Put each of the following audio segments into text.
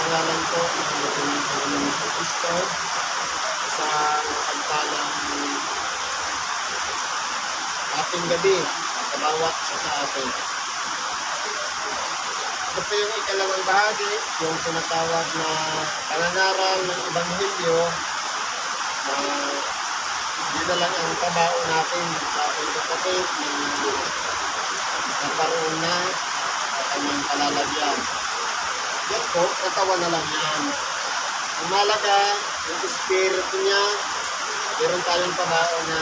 pangalan ko ng ating Panginoon sa Kristo sa pagpalang ating gabi sa bawat isa sa atin. Ito po yung ikalawang bahagi, yung tinatawag na pangangaral ng Ebanghelyo na hindi na lang ang tabao natin sa ating kapatid na naparoon na sa kanyang palalagyan. Yan po, katawan na lang yan. Ang malaga, yung espiritu niya, meron tayong pabao na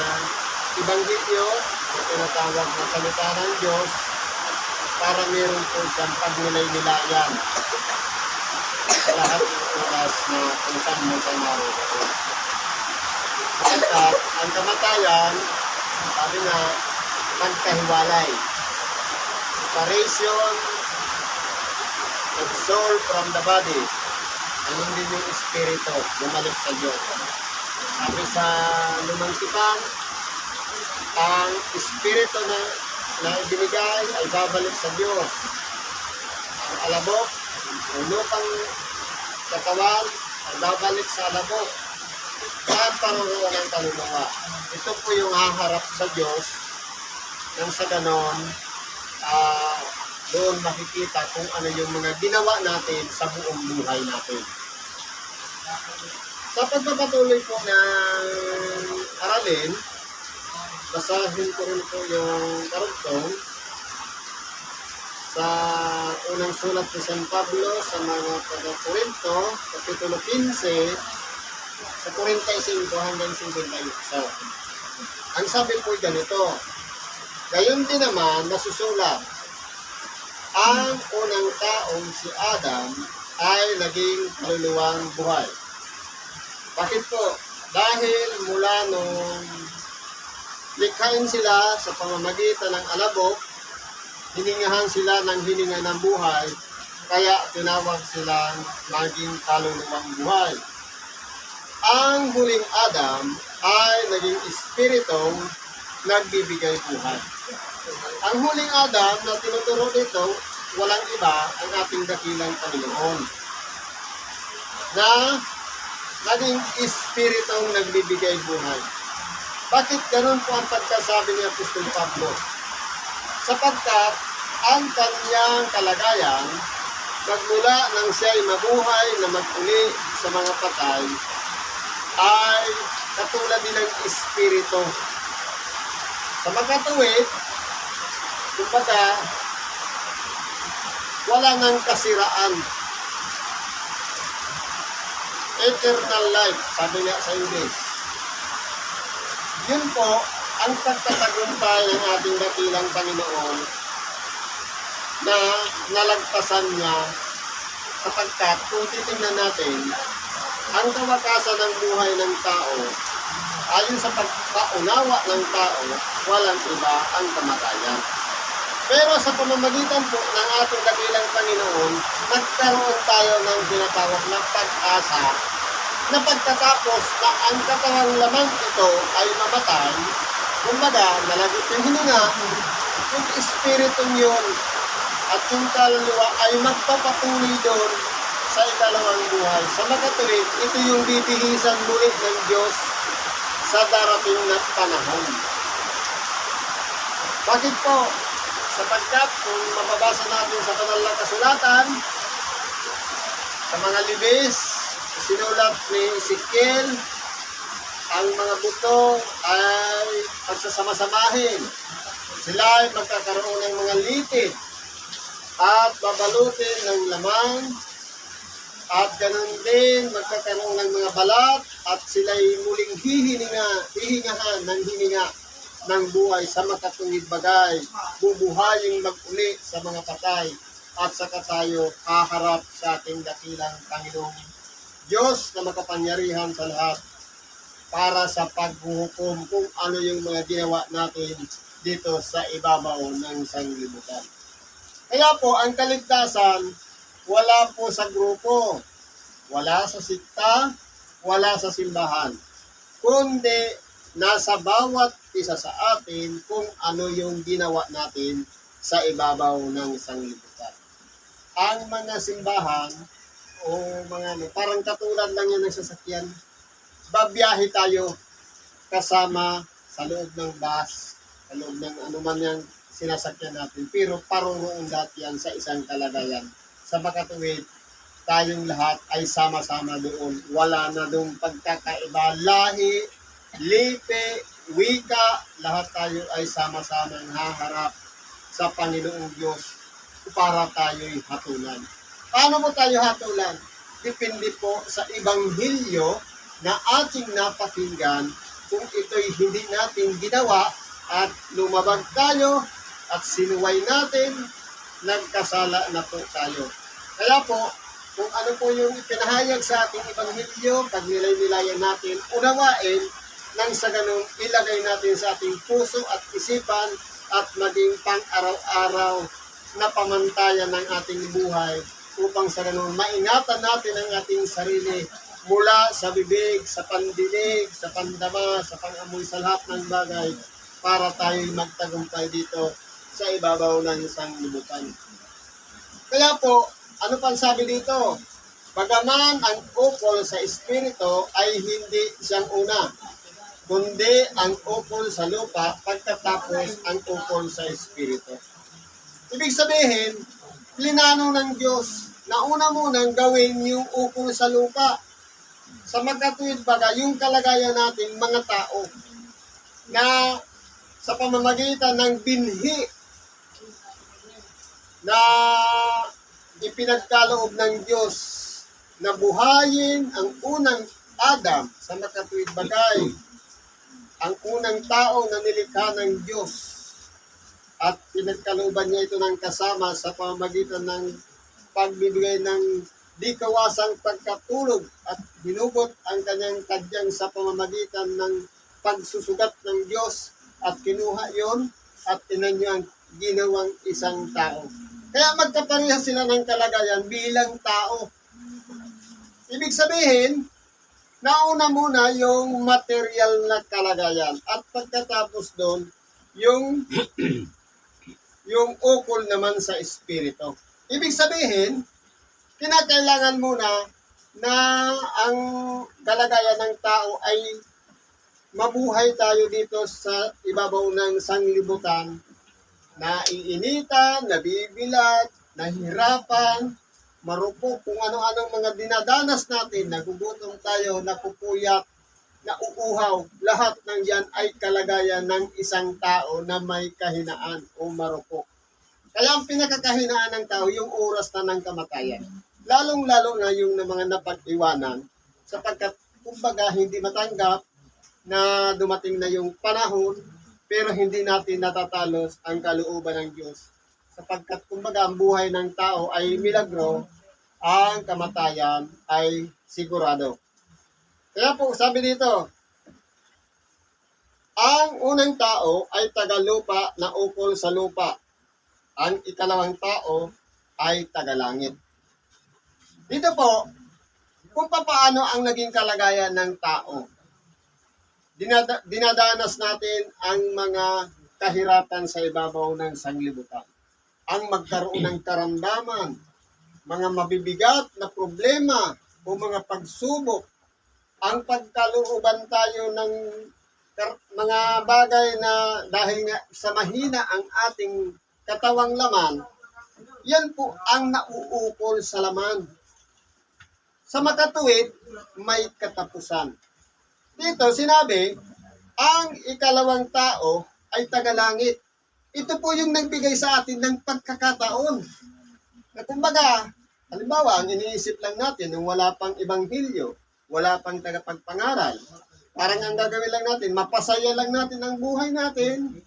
Ebanghelyo na tinatawag na salita ng Diyos para meron po siyang pagnilay-nilayan sa lahat ng oras na kung saan man tayo naroon. At ang kamatayan, sabi nga, magkahiwalay. Separation of soul from the body. Ano din yung espiritu, bumalik sa Diyos. Sabi sa lumang ang espiritu na, na ibinigay ay babalik sa Diyos. Ang alabok, ang lupang katawan, ay babalik sa alabok. Saan paroroon ang kaluluwa? Ito po yung haharap sa Diyos nang sa ganon, ah, doon makikita kung ano yung mga ginawa natin sa buong buhay natin. Sa pagpapatuloy po ng aralin, basahin ko rin po yung karugtong sa unang sulat ni San Pablo sa mga taga-Korinto, Kapitulo 15, sa 45 hanggang 51. Ang sabi po ganito, Gayon din naman nasusulat, ang unang taong si Adam ay naging kaluluwang buhay. Bakit po? Dahil mula nung likhain sila sa pamamagitan ng alabok, hiningahan sila ng hininga ng buhay, kaya tinawag silang naging kaluluwang buhay. Ang huling Adam ay naging espiritong nagbibigay buhay. Ang huling Adam na tinuturo dito, walang iba ang ating dakilang Panginoon. Na naging espiritong nagbibigay buhay. Bakit ganun po ang pagkasabi ni Apostol Pablo? Sapagkat ang kanyang kalagayan, magmula nang siya ay mabuhay na maguli sa mga patay, ay katulad din ng espiritu. Sa magkatuwid, kumbaga, wala nang kasiraan. Eternal life, sabi nga sa English. Yun po, ang pagtatagumpay ng ating dakilang Panginoon na nalagpasan niya sapagkat kung titingnan natin, ang kawakasan ng buhay ng tao, ayon sa pagpaunawa ng tao, walang iba ang kamatayan. Pero sa pamamagitan po ng ating dakilang Panginoon, nagkaroon tayo ng tinatawag na pag-asa na pagkatapos na ang katawang lamang ito ay mamatay, kumbaga, nalagot yung hininga, yung espiritong yun at yung kaluluwa ay magpapatuloy doon sa ikalawang buhay. Sa makatuwid, ito yung bibihisan muli ng Diyos sa darating na panahon. Bakit po? Sapagkat kung mababasa natin sa banal na kasulatan, sa mga libis, sinulat ni Ezekiel, ang mga buto ay pagsasama-samahin. Sila ay magkakaroon ng mga litid at babalutin ng laman at ganun din magkakaroon ng mga balat at sila'y muling hihininga, hihingahan ng hininga ng buhay sa makatungid bagay, bubuhayin mag-uli sa mga patay. At saka tayo haharap sa ating dakilang Panginoong Diyos na makapangyarihan sa lahat para sa paghuhukom kung ano yung mga ginawa natin dito sa ibabaw ng sanglibutan. Kaya po, ang kaligtasan, wala po sa grupo, wala sa sikta, wala sa simbahan, kundi nasa bawat isa sa atin kung ano yung ginawa natin sa ibabaw ng isang libutan. Ang mga simbahan o mga ano, parang katulad lang yan ng sasakyan. Babiyahe tayo kasama sa loob ng bus, sa loob ng ano man yung sinasakyan natin. Pero paroroon dati yan sa isang kalagayan. Sa makatuwid, tayong lahat ay sama-sama doon. Wala na doon pagkakaiba, lahi, lipe, wika, lahat tayo ay sama-sama haharap sa Panginoong Diyos para tayo'y hatulan. Paano mo tayo hatulan? Depende po sa Ibanghilyo na ating napakinggan kung ito'y hindi natin ginawa at lumabag tayo at sinuway natin, nagkasala na po tayo. Kaya po, kung ano po yung ipinahayag sa ating Ibanghilyo, pag nilay-nilayan natin, unawain, nang sa ganun ilagay natin sa ating puso at isipan at maging pang-araw-araw na pamantayan ng ating buhay upang sa ganun maingatan natin ang ating sarili mula sa bibig, sa pandinig, sa pandama, sa pangamoy sa lahat ng bagay para tayo'y magtagumpay dito sa ibabaw ng isang libutan. Kaya po, ano pang sabi dito? Bagaman ang ukol sa Espiritu ay hindi siyang una, kundi ang ukol sa lupa pagkatapos ang ukol sa Espiritu. Ibig sabihin, plinano ng Diyos na una munang gawin yung ukol sa lupa. Sa magkatuwid baga, yung kalagayan natin mga tao na sa pamamagitan ng binhi na ipinagkaloob ng Diyos na buhayin ang unang Adam sa makatuwid bagay, ang unang tao na nilikha ng Diyos at pinagkalooban niya ito ng kasama sa pamamagitan ng pagbibigay ng di kawasang pagkatulog at hinugot ang kanyang kadyang sa pamamagitan ng pagsusugat ng Diyos at kinuha yon at tinanyo ang ginawang isang tao. Kaya magkapareha sila ng kalagayan bilang tao. Ibig sabihin, nauna muna yung material na kalagayan at pagkatapos doon, yung yung ukol naman sa espiritu. Ibig sabihin, kinakailangan muna na ang kalagayan ng tao ay mabuhay tayo dito sa ibabaw ng sanglibutan na iinitan, nabibilat, nahihirapan, marupok, kung ano-anong mga dinadanas natin, nagugutom tayo, napupuyat, nauuhaw, lahat ng yan ay kalagayan ng isang tao na may kahinaan o marupok. Kaya ang pinakakahinaan ng tao, yung oras na ng kamatayan. Lalong-lalo na yung na mga napag-iwanan, sapagkat kumbaga hindi matanggap na dumating na yung panahon, pero hindi natin natatalos ang kalooban ng Diyos. Sapagkat kumbaga ang buhay ng tao ay milagro, ang kamatayan ay sigurado. Kaya po, sabi dito, ang unang tao ay tagalupa na ukol sa lupa. Ang ikalawang tao ay tagalangit. Dito po, kung paano ang naging kalagayan ng tao. Dinada- dinadanas natin ang mga kahirapan sa ibabaw ng sanglibutan. Ang magkaroon ng karamdaman, mga mabibigat na problema o mga pagsubok, ang pagkalooban tayo ng mga bagay na dahil nga sa mahina ang ating katawang laman, yan po ang nauukol sa laman. Sa makatuwid, may katapusan. Dito sinabi, ang ikalawang tao ay tagalangit. Ito po yung nagbigay sa atin ng pagkakataon. Na kumbaga, halimbawa, ang iniisip lang natin nung wala pang ibanghilyo, wala pang tagapagpangaral, parang ang gagawin lang natin, mapasaya lang natin ang buhay natin,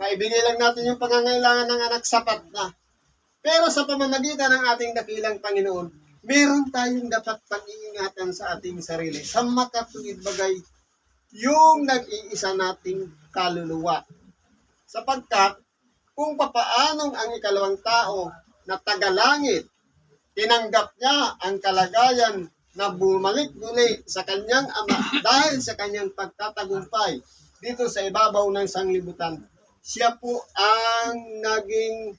maibigay lang natin yung pangangailangan ng anak sapat na. Pero sa pamamagitan ng ating dakilang Panginoon, meron tayong dapat pag-iingatan sa ating sarili sa makatuwid bagay yung nag-iisa nating kaluluwa. Sapagkat kung papaanong ang ikalawang tao na tagalangit, tinanggap niya ang kalagayan na bumalik muli sa kanyang ama dahil sa kanyang pagtatagumpay dito sa ibabaw ng sanglibutan. Siya po ang naging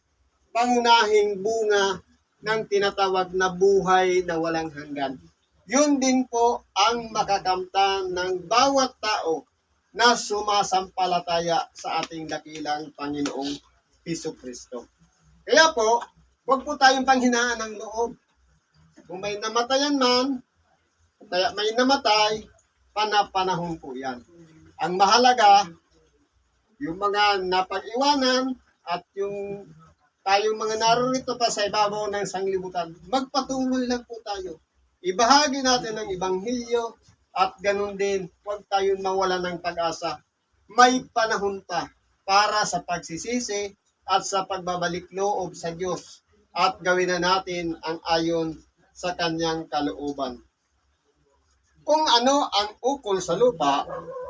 pangunahing bunga ng tinatawag na buhay na walang hanggan. Yun din po ang makakamtan ng bawat tao na sumasampalataya sa ating dakilang Panginoong Piso Kristo. Kaya po, huwag po tayong panghinaan ng loob. Kung may namatayan man, may namatay, panapanahon po yan. Ang mahalaga, yung mga napag-iwanan at yung tayong mga narito pa sa ibabaw ng sanglibutan, magpatuloy lang po tayo. Ibahagi natin ang Ibanghilyo at ganun din, huwag tayong mawala ng pag-asa. May panahon pa para sa pagsisisi at sa pagbabalik loob sa Diyos at gawin na natin ang ayon sa kanyang kalooban. Kung ano ang ukol sa lupa,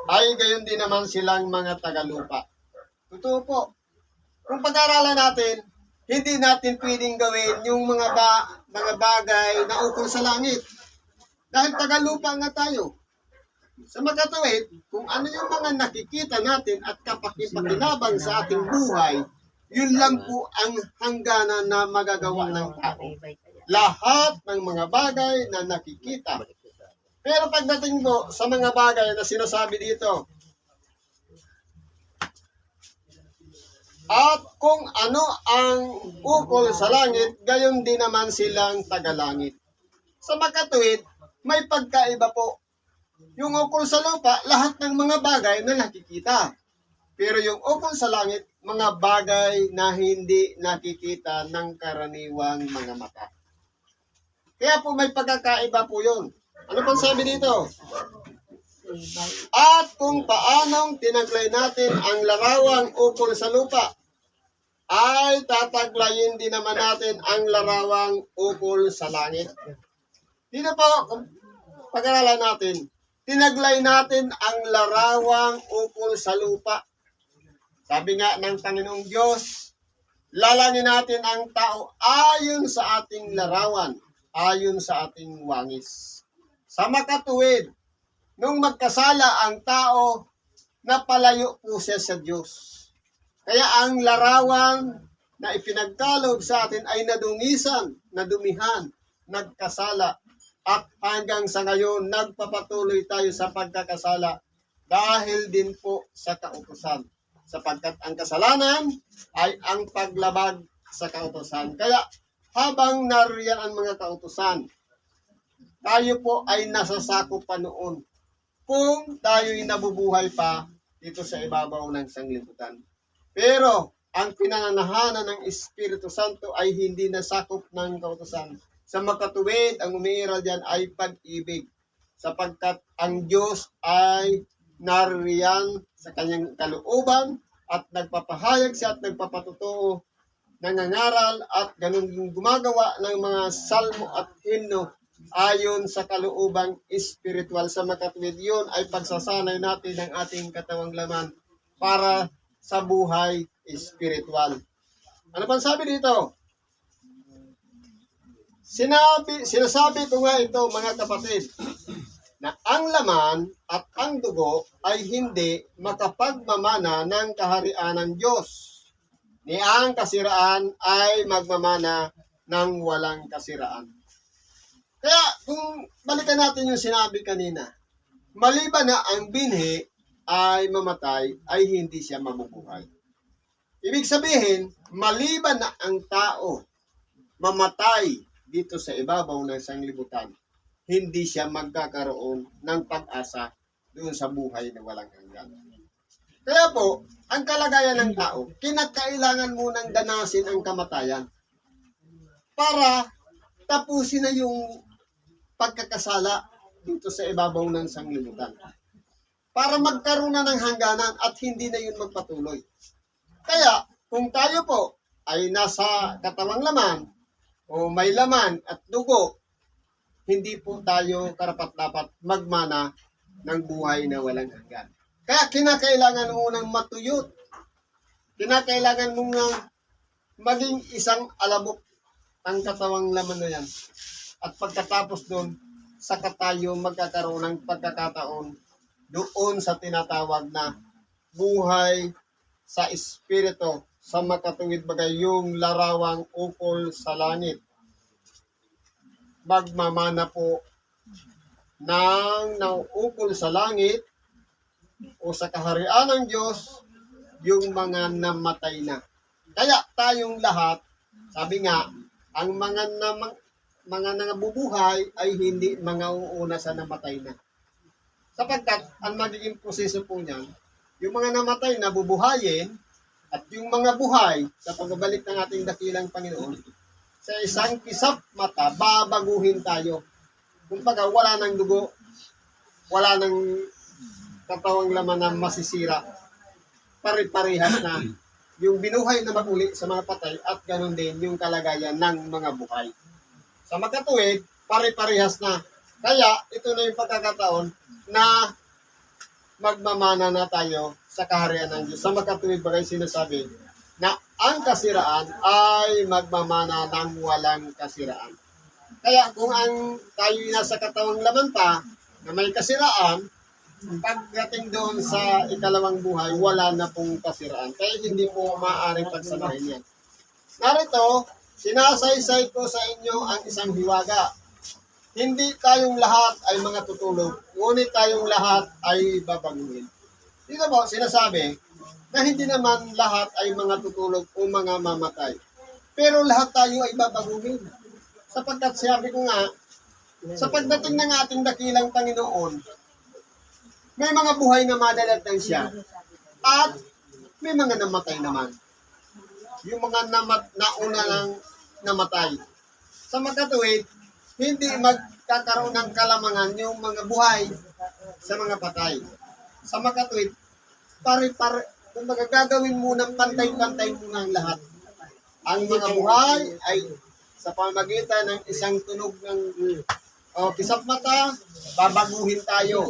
ay gayon din naman silang mga tagalupa. Totoo po. Kung pag-aralan natin, hindi natin pwedeng gawin yung mga ba, mga bagay na ukol sa langit. Dahil tagalupa nga tayo. Sa makatuwid, kung ano yung mga nakikita natin at kapakipakinabang sa ating buhay, yun lang po ang hangganan na magagawa ng tao. Lahat ng mga bagay na nakikita. Pero pagdating po sa mga bagay na sinasabi dito, at kung ano ang ukol sa langit, gayon din naman silang tagalangit. Sa makatuwid, may pagkaiba po. Yung ukol sa lupa, lahat ng mga bagay na nakikita. Pero yung ukol sa langit, mga bagay na hindi nakikita ng karaniwang mga mata. Kaya po may pagkakaiba po yun. Ano pang sabi dito? At kung paanong tinaglay natin ang larawang ukol sa lupa, ay tataglayin din naman natin ang larawang ukol sa langit. Dito po, pag-aralan natin, tinaglay natin ang larawang ukol sa lupa. Sabi nga ng Panginoong Diyos, lalangin natin ang tao ayon sa ating larawan, ayon sa ating wangis. Sa makatuwid, nung magkasala ang tao, napalayo po siya sa Diyos. Kaya ang larawan na ipinagkalog sa atin ay nadungisan, nadumihan, nagkasala. At hanggang sa ngayon, nagpapatuloy tayo sa pagkakasala dahil din po sa kautosan. Sapagkat ang kasalanan ay ang paglabag sa kautosan. Kaya habang nariyan ang mga kautosan, tayo po ay nasasakop pa noon kung tayo'y nabubuhay pa dito sa ibabaw ng sanglibutan. Pero ang pinananahanan ng Espiritu Santo ay hindi nasakop ng kautosan. Sa makatuwid, ang umiiral diyan ay pag-ibig sapagkat ang Diyos ay nariyan sa kanyang kalooban at nagpapahayag siya at nagpapatutuo, nangangaral at ganun din gumagawa ng mga salmo at himno ayon sa kaluubang espiritual sa makatuwid. Yun ay pagsasanay natin ng ating katawang laman para sa buhay espiritual. Ano pang sabi dito? Sinabi, sinasabi ko nga ito mga kapatid, na ang laman at ang dugo ay hindi makapagmamana ng kaharian ng Diyos. Ni ang kasiraan ay magmamana ng walang kasiraan. Kaya kung balikan natin yung sinabi kanina, maliban na ang binhi ay mamatay, ay hindi siya mabubuhay. Ibig sabihin, maliban na ang tao mamatay dito sa ibabaw ng sanglibutan, hindi siya magkakaroon ng pag-asa doon sa buhay na walang hanggan. Kaya po, ang kalagayan ng tao, kinakailangan munang danasin ang kamatayan para tapusin na yung pagkakasala dito sa ibabaw ng sanglibutan. Para magkaroon na ng hangganan at hindi na yun magpatuloy. Kaya, kung tayo po ay nasa katawang laman o may laman at dugo, hindi po tayo karapat-dapat magmana ng buhay na walang hanggan. Kaya kinakailangan mo nang matuyot. Kinakailangan mo nang maging isang alabok ang katawang laman na yan. At pagkatapos doon, saka tayo magkakaroon ng pagkakataon doon sa tinatawag na buhay sa espiritu sa makatuwid bagay yung larawang ukol sa langit. magmamana po ng nauukol sa langit o sa kaharian ng Diyos yung mga namatay na. Kaya tayong lahat, sabi nga, ang mga namang mga nangabubuhay ay hindi mga uuna sa namatay na. Sapagkat ang magiging proseso po niyan, yung mga namatay na bubuhayin at yung mga buhay sa pagbabalik ng ating dakilang Panginoon, sa isang kisap mata, babaguhin tayo. Kumbaga, wala ng dugo, wala ng katawang laman na masisira. Pare-parehas na yung binuhay na maguli sa mga patay at ganun din yung kalagayan ng mga buhay. Sa magkatuwid, pare-parehas na. Kaya, ito na yung pagkakataon na magmamana na tayo sa kaharian ng Diyos. Sa magkatuwid bagay sinasabi na ang kasiraan ay magmamana ng walang kasiraan. Kaya kung ang tayo nasa katawang laman pa na may kasiraan, pagdating doon sa ikalawang buhay, wala na pong kasiraan. Kaya hindi po maaaring pagsamahin yan. Narito, sinasaysay ko sa inyo ang isang hiwaga. Hindi tayong lahat ay mga tutulog, ngunit tayong lahat ay babaguhin. Dito po, sinasabi na hindi naman lahat ay mga tutulog o mga mamatay. Pero lahat tayo ay babaguhin. Sapagkat sabi ko nga, sa pagdating ng ating dakilang Panginoon, may mga buhay na madalatang siya at may mga namatay naman. Yung mga namat, nauna lang namatay. Sa magkatuwid, hindi magkakaroon ng kalamangan yung mga buhay sa mga patay. Sa magkatuwid, pare-pare, kumbaga gagawin mo ng pantay-pantay mo ng lahat. Ang mga buhay ay sa pamagitan ng isang tunog ng o kisap mata, babaguhin tayo.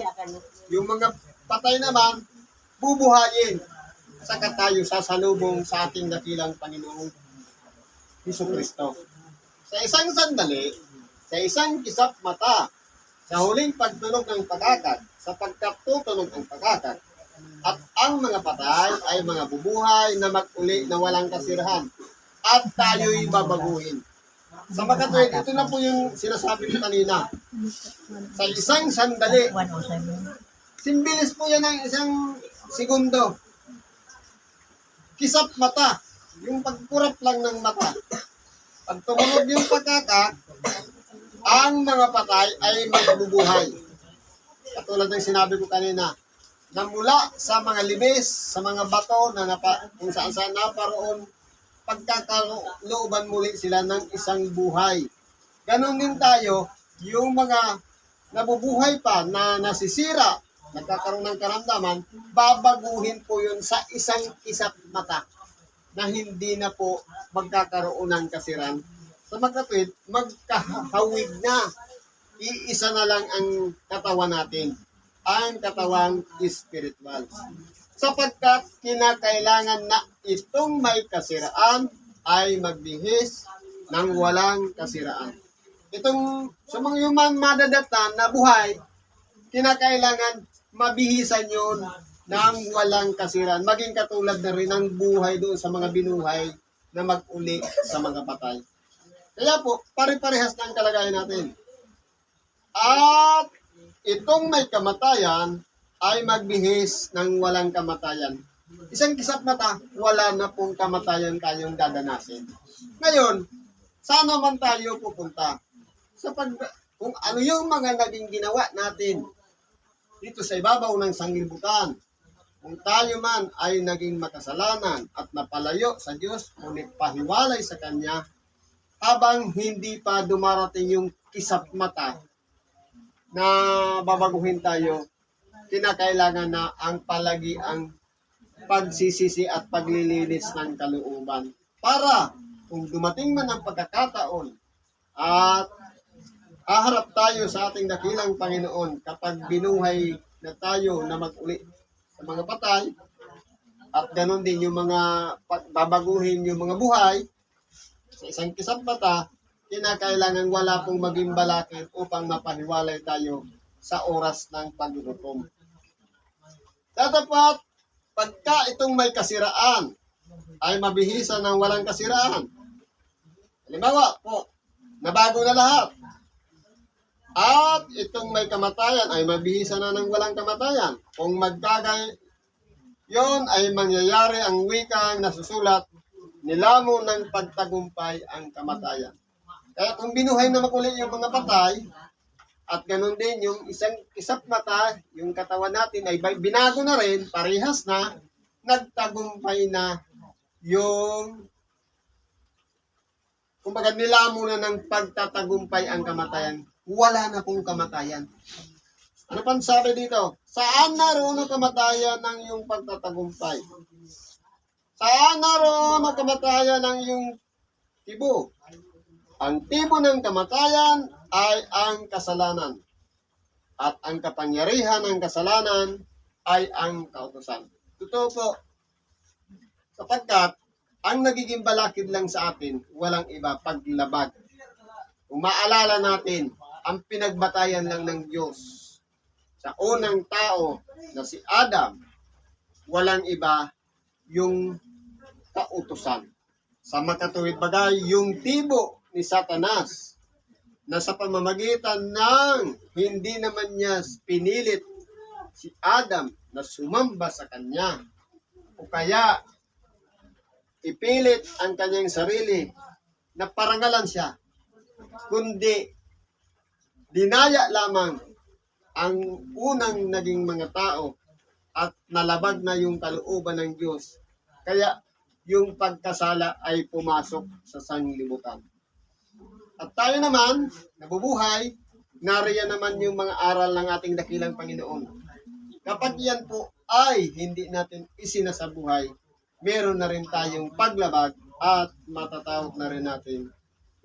Yung mga patay naman, bubuhayin. Saka tayo sasalubong sa ating dakilang Panginoong Heso Kristo. Sa isang sandali, sa isang kisap mata, sa huling pagtunog ng pagkakat, sa pagkatutunog ng pagkakat, at ang mga patay ay mga bubuhay na mag-uli na walang kasirahan, at tayo'y babaguhin. Sa makatuwid, ito na po yung sinasabi ko kanina. Sa isang sandali, 107. Simbilis po yan ng isang segundo. Kisap mata. Yung pagkurap lang ng mata. Pag tumunog yung pagkakat, ang mga patay ay magbubuhay. Katulad ng sinabi ko kanina, na mula sa mga libis, sa mga bato na napa, kung saan saan naparoon, pagkakalooban muli sila ng isang buhay. Ganon din tayo, yung mga nabubuhay pa na nasisira, nagkakaroon ng karamdaman, babaguhin po yun sa isang isat mata na hindi na po magkakaroon ng kasiran. Sa magkatwid, magkahawig na. Iisa na lang ang katawan natin. Ang katawang spiritual. Sapagkat kinakailangan na itong may kasiraan ay magbihis ng walang kasiraan. Itong sa mga human madadatan na buhay, kinakailangan mabihisan yun ng walang kasiraan. Maging katulad na rin ang buhay doon sa mga binuhay na mag-uli sa mga patay. Kaya po, pare-parehas na ang kalagayan natin. At itong may kamatayan ay magbihis ng walang kamatayan. Isang kisap mata, wala na pong kamatayan tayong dadanasin. Ngayon, saan naman tayo pupunta? Sa pag, kung ano yung mga naging ginawa natin dito sa ibabaw ng sanglibutan. Kung tayo man ay naging makasalanan at napalayo sa Diyos, ngunit pahiwalay sa Kanya, habang hindi pa dumarating yung kisap mata na babaguhin tayo, kinakailangan na ang palagi ang pagsisisi at paglilinis ng kalooban. Para kung dumating man ang pagkakataon at haharap tayo sa ating dakilang Panginoon kapag binuhay na tayo na mag-uli sa mga patay at ganun din yung mga babaguhin yung mga buhay sa isang kisang mata, kinakailangan wala pong maging balakid upang mapahiwalay tayo sa oras ng paggutom. Tatapat, pagka itong may kasiraan, ay mabihisan ng walang kasiraan. Halimbawa po, nabago na lahat. At itong may kamatayan ay mabihisa na ng walang kamatayan. Kung magkagay, yon ay mangyayari ang wikang nasusulat, nilamo ng pagtagumpay ang kamatayan. Kaya kung binuhay na makuli yung mga patay, at ganun din yung isang isang mata, yung katawan natin ay binago na rin, parehas na, nagtagumpay na yung kumbaga nilamo na ng pagtatagumpay ang kamatayan. Wala na pong kamatayan. Ano pang sabi dito? Saan naroon ang kamatayan ng iyong pagtatagumpay? Saan naroon ang kamatayan ng iyong tibo? Ang tibo ng kamatayan ay ang kasalanan. At ang kapangyarihan ng kasalanan ay ang kautosan. Totoo po. Sapagkat ang nagiging balakid lang sa atin, walang iba, paglabag. Kung maalala natin, ang pinagbatayan lang ng Diyos sa unang tao na si Adam, walang iba yung kautusan. Sa makatuwid bagay, yung tibo ni Satanas na sa pamamagitan ng hindi naman niya pinilit si Adam na sumamba sa kanya o kaya ipilit ang kanyang sarili na parangalan siya kundi dinaya lamang ang unang naging mga tao at nalabag na yung kalooban ng Diyos. Kaya yung pagkasala ay pumasok sa sanglibutan. At tayo naman, nabubuhay, nariyan naman yung mga aral ng ating dakilang Panginoon. Kapag yan po ay hindi natin isinasabuhay, meron na rin tayong paglabag at matatawag na rin natin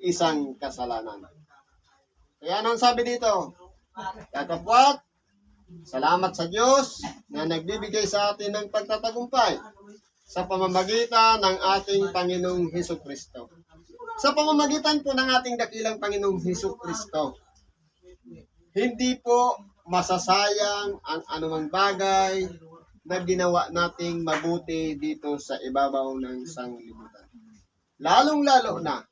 isang kasalanan. Kaya anong sabi dito? Katapwat, salamat sa Diyos na nagbibigay sa atin ng pagtatagumpay sa pamamagitan ng ating Panginoong Heso Kristo. Sa pamamagitan po ng ating dakilang Panginoong Heso Kristo, hindi po masasayang ang anumang bagay na ginawa nating mabuti dito sa ibabaw ng sanglibutan. Lalong-lalo na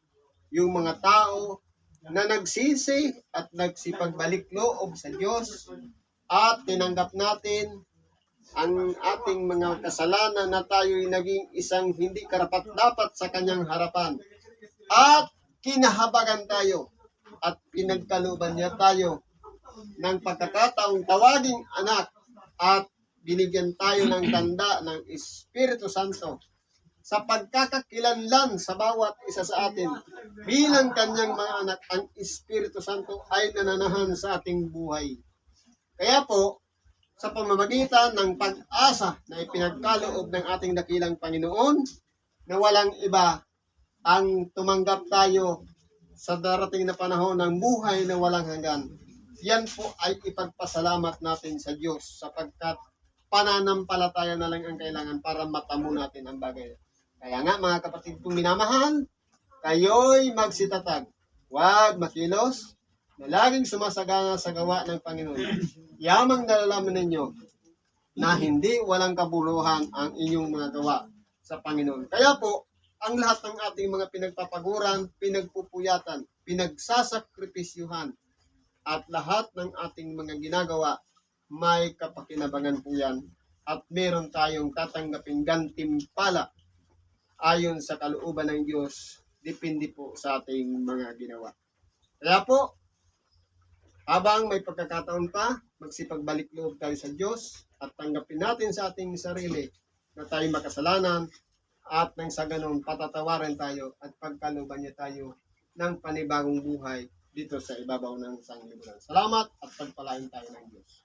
yung mga tao na nagsisi at nagsipagbalik loob sa Diyos at tinanggap natin ang ating mga kasalanan na tayo'y naging isang hindi karapat-dapat sa kanyang harapan. At kinahabagan tayo at pinagkaluban niya tayo ng pagkakataong tawaging anak at binigyan tayo ng tanda ng Espiritu Santo sa pagkakakilanlan sa bawat isa sa atin bilang kanyang mga anak, ang Espiritu Santo ay nananahan sa ating buhay. Kaya po, sa pamamagitan ng pag-asa na ipinagkaloob ng ating dakilang Panginoon, na walang iba ang tumanggap tayo sa darating na panahon ng buhay na walang hanggan. Yan po ay ipagpasalamat natin sa Diyos sapagkat pananampalataya na lang ang kailangan para matamo natin ang bagay. Kaya nga mga kapatid kong minamahal, kayo'y magsitatag. Huwag makilos na laging sumasagana sa gawa ng Panginoon. Yamang nalalaman ninyo na hindi walang kabuluhan ang inyong mga gawa sa Panginoon. Kaya po, ang lahat ng ating mga pinagpapaguran, pinagpupuyatan, pinagsasakripisyuhan, at lahat ng ating mga ginagawa, may kapakinabangan po yan. At meron tayong tatanggaping gantimpala ayon sa kalooban ng Diyos, depende po sa ating mga ginawa. Kaya po, habang may pagkakataon pa, magsipagbalik loob tayo sa Diyos at tanggapin natin sa ating sarili na tayo makasalanan at nang sa ganun patatawarin tayo at pagkaluban niya tayo ng panibagong buhay dito sa ibabaw ng sanglibutan. Salamat at pagpalain tayo ng Diyos.